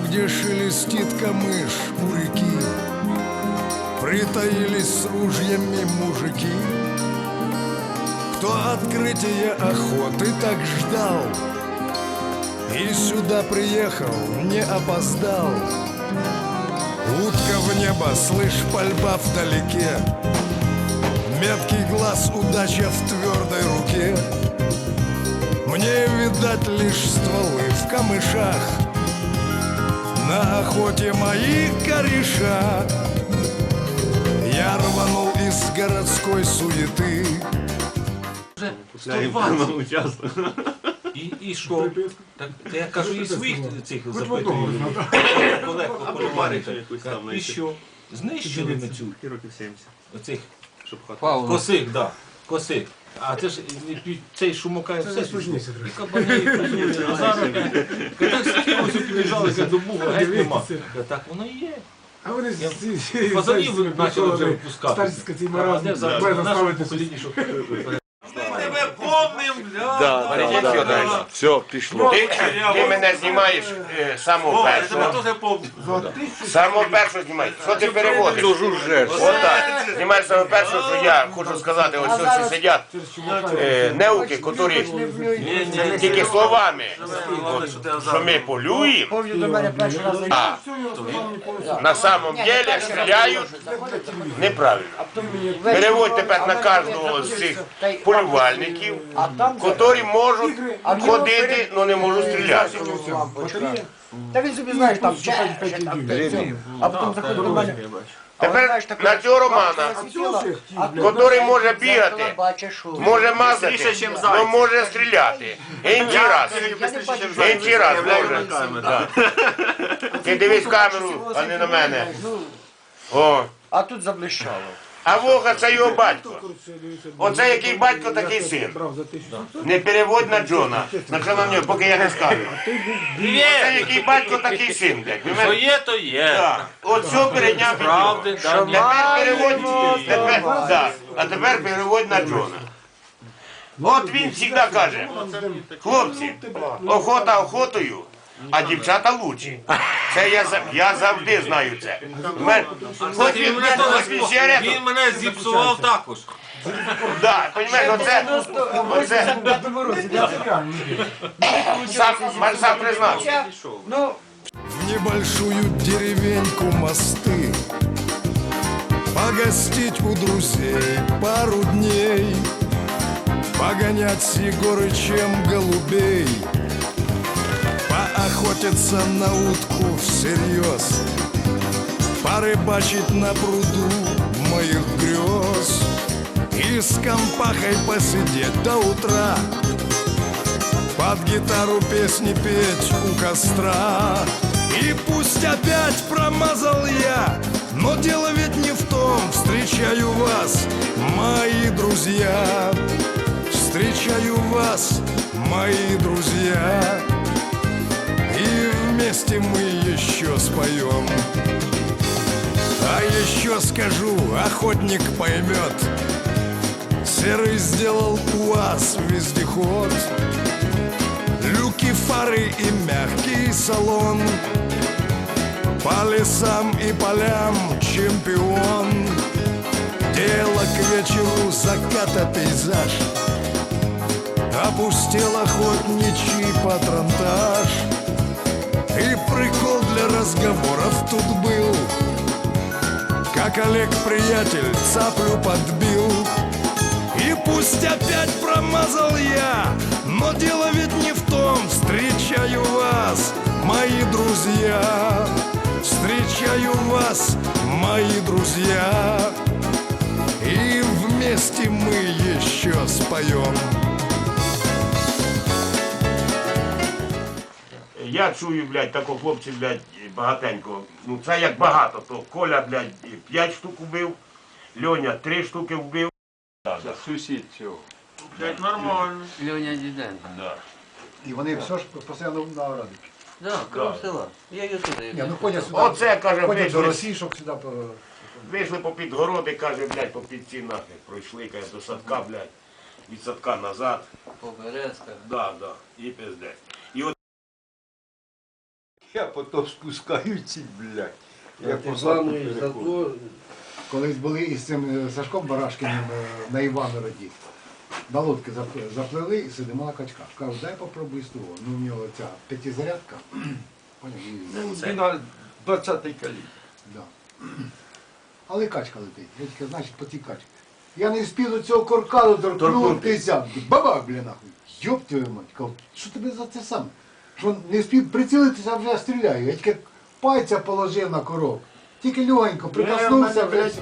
где шелестит камыш у реки, Притаились с ружьями мужики. Кто открытия охоты так ждал И сюда приехал, не опоздал. Утка в небо, слышь, пальба вдалеке, Меткий глаз, удача в твердой руке. Мне видать лишь стволы в камышах На охоте мои кореша Я рванул из городской суеты Вже 120. на участок. І, і що? Так, та я кажу, і своїх цих запитую. Легко полюбарити. І що? Знищили ми цю, років 70, оцих хата. косих, да, косих. А це ж і цей шумокає все сушніше. І кабани, і козули. А зараз так скілося під'їжджали, як до Буга, геть нема. Та Так воно і є. А вони Я- Пацанів почали вже випускати. Старська ці А маразм. де зараз заставити поколінні, що помним, бля. Да, да, да, да. Все, пішло. Ти, ти мене знімаєш е, самого я тебе першого. теж помню. Самого першого знімаєш. Що ти переводиш? Дуже вже. Отак. Знімаєш самого першого, що я хочу сказати, ось тут сидять е, неуки, які тільки словами, що ми полюємо, Повні до мене перший раз а на самом деле стріляють неправильно. Переводь тепер на кожного з цих полювальників, а там які можуть ходити, але не можуть стріляти. Та він собі знаєш там там а потім заходить до мене. Тепер на цього Романа, який може бігати, може мазати, але може стріляти. Інший раз. Інший раз може. Ти дивись камеру, а не на мене. О. а тут заблищало. А Вога це його батько. Оце який батько, такий син. Не переводь на Джона. На Джона ні, поки я не скажу. Це який батько, такий син. блядь. Ви Що мене- є, то є. Так. Все передняв від нього. Правди, да, ні. Тепер переводь, тепер, да, а тепер переводь на Джона. От він завжди каже, хлопці, охота охотою, а дівчата лучі. Це я, я завжди знаю це. В мене- Хоч Він мене, він мене зіпсував також. да, розумієш, оце, оце, сам, сам признався. Ну, В небольшую деревеньку мосты Погостить у друзей пару дней Погонять с Егорычем голубей Поохотиться на утку всерьез Порыбачить на пруду моих грез И с компахой посидеть до утра под гитару песни петь у костра. И пусть опять промазал я Но дело ведь не в том Встречаю вас, мои друзья. Встречаю вас, мои друзья вместе мы еще споем. А еще скажу, охотник поймет. Серый сделал УАЗ вездеход. Люки, фары и мягкий салон. По лесам и полям чемпион. Дело к вечеру заката пейзаж Опустел охотничий патронтаж И прикол для разговоров тут был Как Олег приятель цаплю подбил и пусть опять промазал я, но дело ведь не в том. Встречаю вас, мои друзья, встречаю вас, мои друзья, и вместе мы еще споем. Я чую, блядь, тако хлопці, блядь, багатенько. Ну це як багато, то Коля, блядь, 5 штук вбив, Льоня 3 штуки вбив. Сусід цього. Блять, нормально. Льоня Діденко. Да. І вони все ж постійно на раді. Да, кров села. Я її туди. Ні, ну ходять сюди. Оце, каже, Ходять до вийшли, Росії, щоб сюди по... вийшли по під городи, каже, блядь, по під ці нахи. Пройшли, каже, до садка, блядь, від садка назад. По березках. Да, да, і пизде. Я потім спускаюся, блядь. Я посадку переходжу. Колись були із цим е, Сашком Барашкиним е, на Іванороді. На лодки заплили і сидимо на качках. Кажу, дай попробуй з того. Ну, в нього ця п'ятизарядка. І- Він на 20-й калібр. Да. Але качка летить. Я тільки, значить, по тій качці. Я не встиг до цього коркану торкнутися. Бабах, бля, нахуй. Йоп твою мать. Кажу, що тобі за це саме? Що не встиг прицілитися, вже стріляю. Я тільки пальця положив на коров. Тільки легенько прикоснувся, блядь.